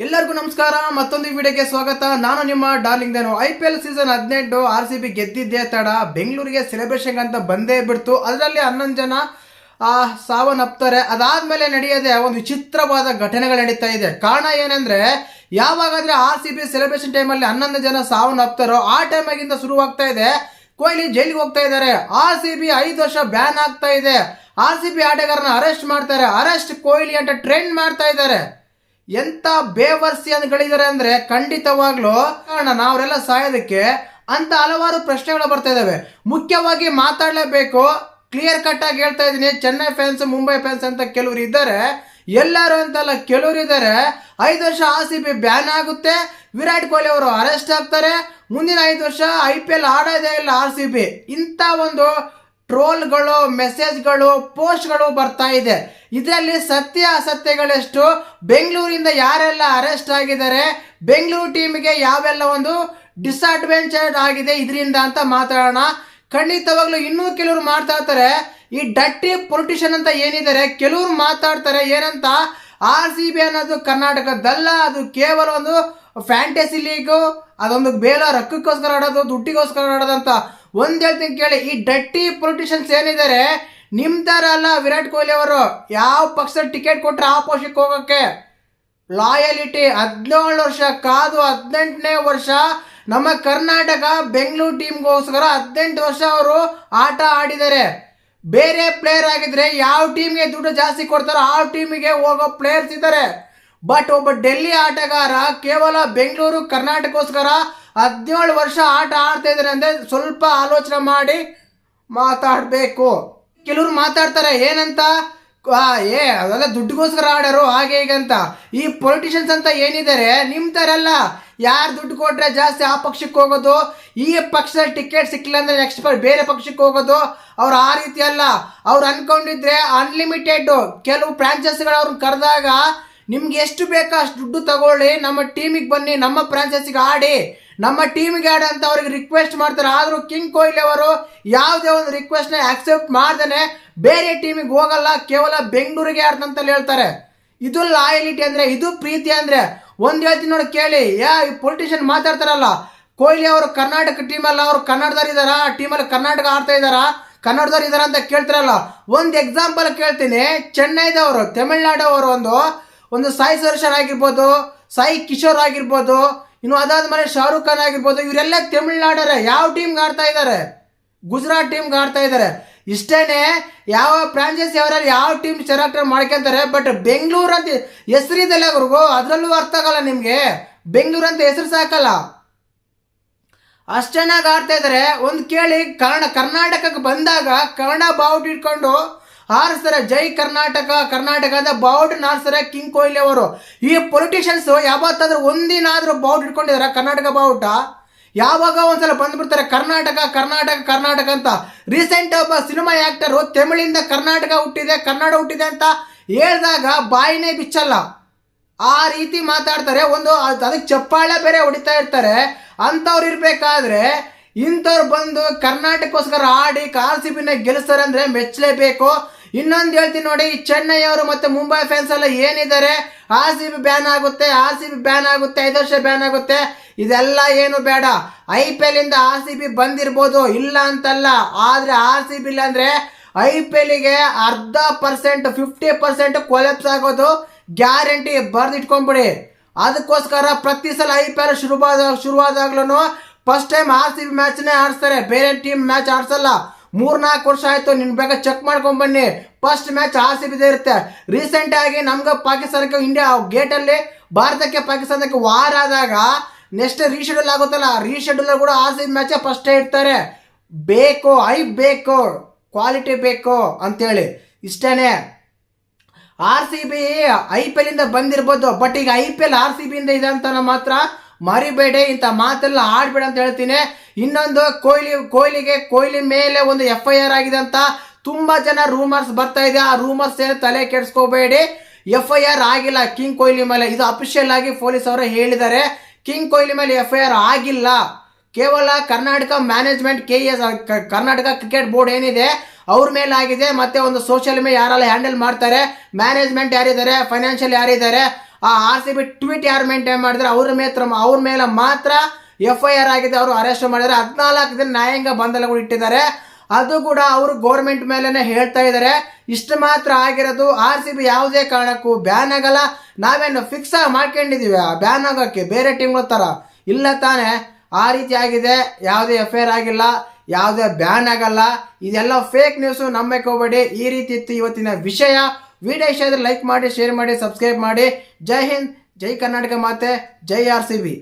ಎಲ್ಲರಿಗೂ ನಮಸ್ಕಾರ, ಮತ್ತೊಂದು ವಿಡಿಯೋಗೆ ಸ್ವಾಗತ. ನಾನು ನಿಮ್ಮ ಡಾರ್ಲಿಂಗ್ ದೇನು ಐ ಪಿ ಎಲ್ ಸೀಸನ್ ಹದಿನೆಂಟು ಆರ್ ಸಿ ಬಿ ಗೆದ್ದಿದ್ದೇ ತಡ. ಬೆಂಗಳೂರಿಗೆ ಸೆಲೆಬ್ರೇಷನ್ ಅಂತ ಬಂದೇ ಬಿಡ್ತು. ಅದರಲ್ಲಿ ಹನ್ನೊಂದು ಜನ ಸಾವನ್ನಪ್ತಾರೆ. ಅದಾದ್ಮೇಲೆ ನಡೆಯದೆ ಒಂದು ವಿಚಿತ್ರವಾದ ಘಟನೆಗಳು ನಡೀತಾ ಇದೆ. ಕಾರಣ ಏನಂದ್ರೆ, ಯಾವಾಗಾದ್ರೆ ಆರ್ ಸಿ ಬಿ ಸೆಲೆಬ್ರೇಷನ್ ಟೈಮಲ್ಲಿ ಹನ್ನೊಂದು ಜನ ಸಾವನ್ನಪ್ತಾರೋ, ಆ ಟೈಮಾಗಿಂದ ಶುರುವಾಗ್ತಾ ಇದೆ. ಕೊಹ್ಲಿ ಜೈಲಿಗೆ ಹೋಗ್ತಾ ಇದ್ದಾರೆ. ಆರ್ ಸಿ ಬಿ ಐದು ವರ್ಷ ಬ್ಯಾನ್ ಆಗ್ತಾ ಇದೆ. ಆರ್ ಸಿ ಬಿ ಆಟಗಾರನ ಅರೆಸ್ಟ್ ಮಾಡ್ತಾರೆ. ಅರೆಸ್ಟ್ ಕೊಹ್ಲಿ ಅಂತ ಟ್ರೆಂಡ್ ಮಾಡ್ತಾ ಇದ್ದಾರೆ. ಎಂತ ಬೇವರ್ಸಿ ಗಳಿದ್ದಾರೆ ಅಂದ್ರೆ ಖಂಡಿತವಾಗ್ಲೂ ಕಾರಣ ನಾವರೆಲ್ಲ ಸಾಯೋದಕ್ಕೆ ಅಂತ ಹಲವಾರು ಪ್ರಶ್ನೆಗಳು ಬರ್ತಾ ಇದಾವೆ. ಮುಖ್ಯವಾಗಿ ಮಾತಾಡಲೇಬೇಕು. ಕ್ಲಿಯರ್ ಕಟ್ ಆಗಿ ಹೇಳ್ತಾ ಇದ್ದೀನಿ. ಚೆನ್ನೈ ಫ್ಯಾನ್ಸ್ ಮುಂಬೈ ಫ್ಯಾನ್ಸ್ ಅಂತ ಕೆಲವರು ಇದ್ದಾರೆ. ಎಲ್ಲರೂ ಅಂತಲ್ಲ ಕೆಲವರು ಇದ್ದಾರೆ. ಐದು ವರ್ಷ ಆರ್ ಸಿ ಬಿ ಬ್ಯಾನ್ ಆಗುತ್ತೆ. ವಿರಾಟ್ ಕೊಹ್ಲಿ ಅವರು ಅರೆಸ್ಟ್ ಆಗ್ತಾರೆ. ಮುಂದಿನ ಐದು ವರ್ಷ ಐ ಪಿ ಎಲ್ ಆಡೋದೇ ಇಲ್ಲ ಆರ್ ಸಿ ಬಿ. ಇಂಥ ಒಂದು ಟ್ರೋಲ್ಗಳು, ಮೆಸೇಜ್ಗಳು, ಪೋಸ್ಟ್ಗಳು ಬರ್ತಾ ಇದೆ. ಇದರಲ್ಲಿ ಸತ್ಯ ಅಸತ್ಯಗಳೆಷ್ಟು? ಬೆಂಗಳೂರಿಂದ ಯಾರೆಲ್ಲ ಅರೆಸ್ಟ್ ಆಗಿದ್ದಾರೆ? ಬೆಂಗಳೂರು ಟೀಮ್ಗೆ ಯಾವೆಲ್ಲ ಒಂದು ಡಿಸ್ಅಡ್ವೆಂಚರ್ಡ್ ಆಗಿದೆ ಇದರಿಂದ ಅಂತ ಮಾತಾಡೋಣ. ಖಂಡಿತವಾಗ್ಲೂ ಇನ್ನೂ ಕೆಲವರು ಮಾತಾಡ್ತಾರೆ ಈ ಡಟ್ಟಿ ಪೊಲಿಟಿಷಿಯನ್ ಅಂತ ಏನಿದ್ದಾರೆ? ಕೆಲವರು ಮಾತಾಡ್ತಾರೆ, ಏನಂತ? ಆರ್ ಸಿ ಬಿ ಅನ್ನೋದು ಕರ್ನಾಟಕದಲ್ಲ, ಅದು ಕೇವಲ ಒಂದು ಫ್ಯಾಂಟಸಿ ಲೀಗು ಅದೊಂದು ಬೇಲ ರಕ್ಕಕ್ಕೋಸ್ಕರ ಆಡೋದು, ದುಡ್ಡಿಗೋಸ್ಕರ ಆಡೋದಂತ ಒಂದ್ ಹೇಳ್ತೀನಿ ಕೇಳಿ, ಈ ಡಟ್ಟಿ ಪೊಲಿಟಿಷಿಯನ್ಸ್ ಏನಿದ್ದಾರೆ ನಿಮ್ಮ ಅಲ್ಲ ವಿರಾಟ್ ಕೊಹ್ಲಿ ಅವರು, ಯಾವ ಪಕ್ಷದ ಟಿಕೆಟ್ ಕೊಟ್ಟರೆ ಆ ಪಕ್ಷಕ್ಕೆ ಹೋಗಕ್ಕೆ? ಲಾಯಲಿಟಿ ಹದಿನೇಳು ವರ್ಷ ಕಾದು ಹದಿನೆಂಟನೇ ವರ್ಷ ನಮ್ಮ ಕರ್ನಾಟಕ ಬೆಂಗಳೂರು ಟೀಮ್ಗೋಸ್ಕರ ಹದಿನೆಂಟು ವರ್ಷ ಅವರು ಆಟ ಆಡಿದ್ದಾರೆ. ಬೇರೆ ಪ್ಲೇಯರ್ ಆಗಿದ್ರೆ ಯಾವ ಟೀಮ್ಗೆ ದುಡ್ಡು ಜಾಸ್ತಿ ಕೊಡ್ತಾರೋ ಆ ಟೀಮಿಗೆ ಹೋಗೋ ಪ್ಲೇಯರ್ಸ್ ಇದ್ದಾರೆ. ಬಟ್ ಒಬ್ಬ ಡೆಲ್ಲಿ ಆಟಗಾರ ಕೇವಲ ಬೆಂಗಳೂರು, ಕರ್ನಾಟಕಕ್ಕೋಸ್ಕರ ಹದಿನೇಳು ವರ್ಷ ಆಟ ಆಡ್ತಾ ಇದ್ದಾರೆ ಅಂದ್ರೆ ಸ್ವಲ್ಪ ಆಲೋಚನೆ ಮಾಡಿ ಮಾತಾಡಬೇಕು. ಕೆಲವರು ಮಾತಾಡ್ತಾರೆ, ಏನಂತ? ಏ ಅದೆಲ್ಲ ದುಡ್ಡುಗೋಸ್ಕರ ಆಡೋರು, ಹಾಗೆ ಹೀಗೆ ಅಂತ. ಈ ಪೊಲಿಟಿಷಿಯನ್ಸ್ ಅಂತ ಏನಿದ್ದಾರೆ ನಿಮ್ ತರ ಅಲ್ಲ ಯಾರು ದುಡ್ಡು ಕೊಟ್ಟರೆ ಜಾಸ್ತಿ ಆ ಪಕ್ಷಕ್ಕೆ ಹೋಗೋದು? ಈ ಪಕ್ಷದ ಟಿಕೆಟ್ ಸಿಕ್ಕಿಲ್ಲ ಅಂದ್ರೆ ನೆಕ್ಸ್ಟ್ ಬೇರೆ ಪಕ್ಷಕ್ಕೆ ಹೋಗೋದು? ಅವ್ರು ಆ ರೀತಿ ಅಲ್ಲ. ಅವ್ರು ಅನ್ಕೊಂಡಿದ್ರೆ ಅನ್ಲಿಮಿಟೆಡ್ ಕೆಲವು ಫ್ರಾಂಚೈಸಿಗಳು ಅವ್ರನ್ನ ಕರೆದಾಗ, ನಿಮ್ಗೆ ಎಷ್ಟು ಬೇಕೋ ಅಷ್ಟು ದುಡ್ಡು ತಗೊಳ್ಳಿ, ನಮ್ಮ ಟೀಮಿಗೆ ಬನ್ನಿ, ನಮ್ಮ ಫ್ರಾಂಚೈಸಿಗೆ ಆಡಿ. ನಮ್ಮ ಟೀಮ್ಗೆ ಆಡಿ ಅಂತ ಅವ್ರಿಗೆ ರಿಕ್ವೆಸ್ಟ್ ಮಾಡ್ತಾರೆ. ಆದರೂ ಕಿಂಗ್ ಕೊಹ್ಲಿ ಅವರು ಯಾವುದೇ ಒಂದು ರಿಕ್ವೆಸ್ಟ್ನ ಆಕ್ಸೆಪ್ಟ್ ಮಾಡ್ದೇ ಬೇರೆ ಟೀಮಿಗೆ ಹೋಗಲ್ಲ. ಕೇವಲ ಬೆಂಗಳೂರಿಗೆ ಆಡ್ತಂತಲ್ಲಿ ಹೇಳ್ತಾರೆ. ಇದು ಲಾಯಲಿಟಿ ಅಂದ್ರೆ, ಇದು ಪ್ರೀತಿ ಅಂದ್ರೆ. ಒಂದು ಹೇಳ್ತೀನಿ ನೋಡಿ ಕೇಳಿ. ಯಾ, ಈ ಪೊಲಿಟಿಷಿಯನ್ ಮಾತಾಡ್ತಾರಲ್ಲ. ಕೊಹ್ಲಿ ಅವರು ಕರ್ನಾಟಕ ಟೀಮಲ್ಲ ಅವ್ರು ಕನ್ನಡದವ್ರು ಇದಾರ ಟೀಮಲ್ಲಿ ಕರ್ನಾಟಕ ಆಡ್ತಾ ಇದ್ದಾರಾ? ಕನ್ನಡದವ್ರು ಇದಾರ ಅಂತ ಕೇಳ್ತಾರಲ್ಲ. ಒಂದು ಎಕ್ಸಾಂಪಲ್ ಕೇಳ್ತೀನಿ. ಚೆನ್ನೈದವರು ಅವರು ಒಂದು ಒಂದು ಸಾಯಿ ಸುರೇಶನ್ ಆಗಿರ್ಬೋದು, ಸಾಯಿ ಕಿಶೋರ್ ಆಗಿರ್ಬೋದು ಇನ್ನು ಅದಾದ್ಮೇಲೆ ಶಾರುಖ್ ಖಾನ್ ಆಗಿರ್ಬೋದು, ಇವರೆಲ್ಲ ತಮಿಳ್ನಾಡರ ಯಾವ ಟೀಮ್ಗೆ ಆಡ್ತಾ ಇದ್ದಾರೆ ಗುಜರಾತ್ ಟೀಮ್ಗೆ ಆಡ್ತಾ ಇದ್ದಾರೆ ಇಷ್ಟೇನೆ, ಯಾವ ಫ್ರಾಂಚೈಸಿ ಅವರಲ್ಲಿ ಯಾವ ಟೀಮ್ ಸೆಲೆಕ್ಟ್ ಮಾಡ್ಕೊಂತಾರೆ ಬಟ್ ಬೆಂಗಳೂರು ಅಂತ ಹೆಸರಿದೆಲ್ಲ ಅವ್ರಿಗೂ ಅದರಲ್ಲೂ ಅರ್ಥ ಆಗಲ್ಲ ನಿಮಗೆ. ಬೆಂಗಳೂರು ಅಂತ ಹೆಸರು ಸಾಕಲ್ಲ. ಅಷ್ಟು ಆಡ್ತಾ ಇದ್ದಾರೆ ಒಂದು ಕೇಳಿ ಕನ್ನಡ ಕರ್ನಾಟಕಕ್ಕೆ ಬಂದಾಗ ಕನ್ನಡ ಬಾವುಟ ಇಟ್ಕೊಂಡು ಹಾರಿಸ್ತಾರೆ ಜೈ ಕರ್ನಾಟಕ ಕರ್ನಾಟಕದ ಬೌಡ್ ನಾರ್ಸರ ಕಿಂಗ್ ಕೊಹ್ಲಿ ಅವರು. ಈ ಪೊಲಿಟಿಷಿಯನ್ಸ್ ಯಾವತ್ತಾದ್ರೂ ಒಂದಿನಾದ್ರೂ ಬೌಡ್ ಇಟ್ಕೊಂಡಿದಾರ? ಕರ್ನಾಟಕ ಬಾವುಟ ಯಾವಾಗ ಒಂದ್ಸಲ ಬಂದ್ಬಿಡ್ತಾರೆ? ಕರ್ನಾಟಕ ಕರ್ನಾಟಕ ಕರ್ನಾಟಕ ಅಂತ. ರೀಸೆಂಟ್ ಒಬ್ಬ ಸಿನಿಮಾ ಆಕ್ಟರ್ ತಮಿಳಿಂದ ಕರ್ನಾಟಕ ಹುಟ್ಟಿದೆ, ಕನ್ನಡ ಹುಟ್ಟಿದೆ ಅಂತ ಹೇಳಿದಾಗ ಬಾಯಿನೇ ಬಿಚ್ಚಲ್ಲ. ಆ ರೀತಿ ಮಾತಾಡ್ತಾರೆ. ಒಂದು ಅದಕ್ಕೆ ಚಪ್ಪಾಳೆ ಬೇರೆ ಹೊಡಿತಾ ಇರ್ತಾರೆ. ಅಂಥವ್ರು ಇರ್ಬೇಕಾದ್ರೆ ಇಂಥವ್ರು ಬಂದು ಕರ್ನಾಟಕಕ್ಕೋಸ್ಕರ ಆಡಿ ಕಾರ್ ಸಿ ಬಿನ ಗೆಲ್ಲಿಸ್ತಾರೆ ಅಂದ್ರೆ ಮೆಚ್ಚಲೇಬೇಕು. ಇನ್ನೊಂದು ಹೇಳ್ತೀನಿ ನೋಡಿ, ಈ ಚೆನ್ನೈ ಅವರು ಮತ್ತೆ ಮುಂಬೈ ಫ್ಯಾನ್ಸ್ ಎಲ್ಲ ಏನಿದ್ದಾರೆ ಆರ್ ಸಿ ಬಿ ಬ್ಯಾನ್ ಆಗುತ್ತೆ ಆರ್ ಸಿ ಬಿ ಬ್ಯಾನ್ ಆಗುತ್ತೆ, ಐದು ವರ್ಷ ಬ್ಯಾನ್ ಆಗುತ್ತೆ. ಇದೆಲ್ಲ ಏನು ಬೇಡ. ಐ ಪಿ ಎಲ್ ಇಂದ ಆರ್ ಸಿ ಬಿ ಬಂದಿರ್ಬೋದು, ಇಲ್ಲ ಅಂತಲ್ಲ. ಆದ್ರೆ ಆರ್ ಸಿ ಬಿ ಇಲ್ಲ ಅಂದ್ರೆ ಐ ಪಿ ಎಲ್ಗೆ ಅರ್ಧ ಪರ್ಸೆಂಟ್ ಫಿಫ್ಟಿ ಪರ್ಸೆಂಟ್ ಕೊಲೆಪ್ಸ್ ಆಗೋದು ಗ್ಯಾರಂಟಿ ಬರ್ದಿಟ್ಕೊಂಡ್ಬಿಡಿ. ಅದಕ್ಕೋಸ್ಕರ ಪ್ರತಿ ಸಲ ಐ ಪಿ ಎಲ್ ಶುರುವಾದ ಶುರುವಾದಾಗ್ಲೂ first time R C B ಮ್ಯಾಚ್ನೇ ಆಡಿಸ್ತಾರೆ. ಬೇರೆ ಟೀಮ್ ಮ್ಯಾಚ್ ಆಡ್ಸಲ್ಲ. ಮೂರ್ನಾಲ್ಕು ವರ್ಷ ಆಯಿತು, ನಿನ್ ಬೇಗ ಚೆಕ್ ಮಾಡ್ಕೊಂಡ್ ಬನ್ನಿ. ಫಸ್ಟ್ ಮ್ಯಾಚ್ ಆರ್ ಸಿ ಬಿದೇ ಇರುತ್ತೆ. ರೀಸೆಂಟ್ ಆಗಿ ನಮ್ಗೆ ಪಾಕಿಸ್ತಾನಕ್ಕೆ ಇಂಡಿಯಾ ಗೇಟ್ ಅಲ್ಲಿ, ಭಾರತಕ್ಕೆ ಪಾಕಿಸ್ತಾನಕ್ಕೆ ವಾರ ಆದಾಗ ನೆಕ್ಸ್ಟ್ ರೀಶೆಡ್ಯೂಲ್ ಆಗುತ್ತಲ್ಲ ರೀಶೆಡ್ಯೂಲ್ ಕೂಡ ಆರ್ ಸಿ ಬಿ ಮ್ಯಾಚ್ ಫಸ್ಟೇ ಇಡ್ತಾರೆ. ಬೇಕು ಐ ಬೇಕು ಕ್ವಾಲಿಟಿ ಬೇಕು ಅಂತೇಳಿ. ಇಷ್ಟೇ R C B I P L ಇಂದ ಬಂದಿರ್ಬೋದು ಬಟ್ ಈಗ I P L R C B ಇಂದ ಇದೆ ಅಂತ ಮಾತ್ರ ಮರಿಬೇಡಿ ಇಂಥ ಮಾತೆಲ್ಲ ಆಡ್ಬೇಡ ಅಂತ ಹೇಳ್ತೀನಿ. ಇನ್ನೊಂದು ಕೊಹ್ಲಿ, ಕೊಹ್ಲಿಗೆ, ಕೊಹ್ಲಿ ಮೇಲೆ ಒಂದು ಎಫ್ ಐ ಆರ್ ಆಗಿದೆ ಅಂತ ತುಂಬಾ ಜನ ರೂಮರ್ಸ್ ಬರ್ತಾ ಇದೆ. ಆ ರೂಮರ್ಸ್ ಏನು ತಲೆ ಕೆಡಿಸ್ಕೋಬೇಡಿ. ಎಫ್ ಐ ಆರ್ ಆಗಿಲ್ಲ ಕಿಂಗ್ ಕೊಹ್ಲಿ ಮೇಲೆ. ಇದು ಅಫಿಷಿಯಲ್ ಆಗಿ ಪೊಲೀಸ್ ಅವರು ಹೇಳಿದ್ದಾರೆ. ಕಿಂಗ್ ಕೊಹ್ಲಿ ಮೇಲೆ ಎಫ್ ಐ ಆರ್ ಆಗಿಲ್ಲ. ಕೇವಲ Karnataka management K S Karnataka cricket board ಏನಿದೆ, ಅವ್ರ ಮೇಲೆ ಆಗಿದೆ. ಮತ್ತೆ ಒಂದು ಸೋಷಿಯಲ್ ಮೀಡಿಯಾ ಯಾರೆಲ್ಲ ಹ್ಯಾಂಡಲ್ ಮಾಡ್ತಾರೆ? ಮ್ಯಾನೇಜ್ಮೆಂಟ್ ಯಾರಿದ್ದಾರೆ? ಫೈನಾನ್ಷಿಯಲ್ ಯಾರಿದ್ದಾರೆ? ಆ ಆರ್ ಸಿ ಬಿ ಟ್ವೀಟ್ ಯಾರು ಮೇಂಟೈನ್ ಮಾಡಿದ್ರೆ ಅವ್ರ ಮೇತ್ರ ಅವ್ರ ಮೇಲೆ ಮಾತ್ರ ಎಫ್ ಐ ಆರ್ ಆಗಿದೆ, ಅವರು ಅರೆಸ್ಟ್ ಮಾಡಿದ್ದಾರೆ. ಹದಿನಾಲ್ಕು ದಿನ ನ್ಯಾಯಾಂಗ ಬಂಧನಗಳು ಇಟ್ಟಿದ್ದಾರೆ. ಅದು ಕೂಡ ಅವರು ಗೌರ್ಮೆಂಟ್ ಮೇಲೆನೆ ಹೇಳ್ತಾ ಇದ್ದಾರೆ. ಇಷ್ಟು ಮಾತ್ರ ಆಗಿರೋದು ಆರ್ ಸಿ ಬಿ ಯಾವುದೇ ಕಾರಣಕ್ಕೂ ಬ್ಯಾನ್ ಆಗಲ್ಲ. ನಾವೇನು ಫಿಕ್ಸ್ ಆಗಿ ಆ ಬ್ಯಾನ್ ಆಗೋಕ್ಕೆ ಬೇರೆ ಟೀಮ್ಗಳ ಥರ ಇಲ್ಲ ತಾನೇ. ಆ ರೀತಿ ಆಗಿದೆ. ಯಾವುದೇ ಎಫ್ ಐ ಆರ್ ಆಗಿಲ್ಲ, ಯಾವುದೇ ಬ್ಯಾನ್ ಆಗಲ್ಲ. ಇದೆಲ್ಲ ಫೇಕ್ ನ್ಯೂಸು ನಂಬಕ್ಕೆ ಹೋಗಬೇಡಿ ಈ ರೀತಿ ಇತ್ತು ಇವತ್ತಿನ ವಿಷಯ. ವಿಡಿಯೋ ಇಷ್ಟ ಲೈಕ್ ಮಾಡಿ ಶೇರ್ ಮಾಡಿ ಸಬ್ಸ್ಕ್ರೈಬ್ ಮಾಡಿ. ಜೈ ಹಿಂದ್, ಜೈ ಕರ್ನಾಟಕ ಮಾತೆ, ಜೈ ಆರ್ ಸಿ ಬಿ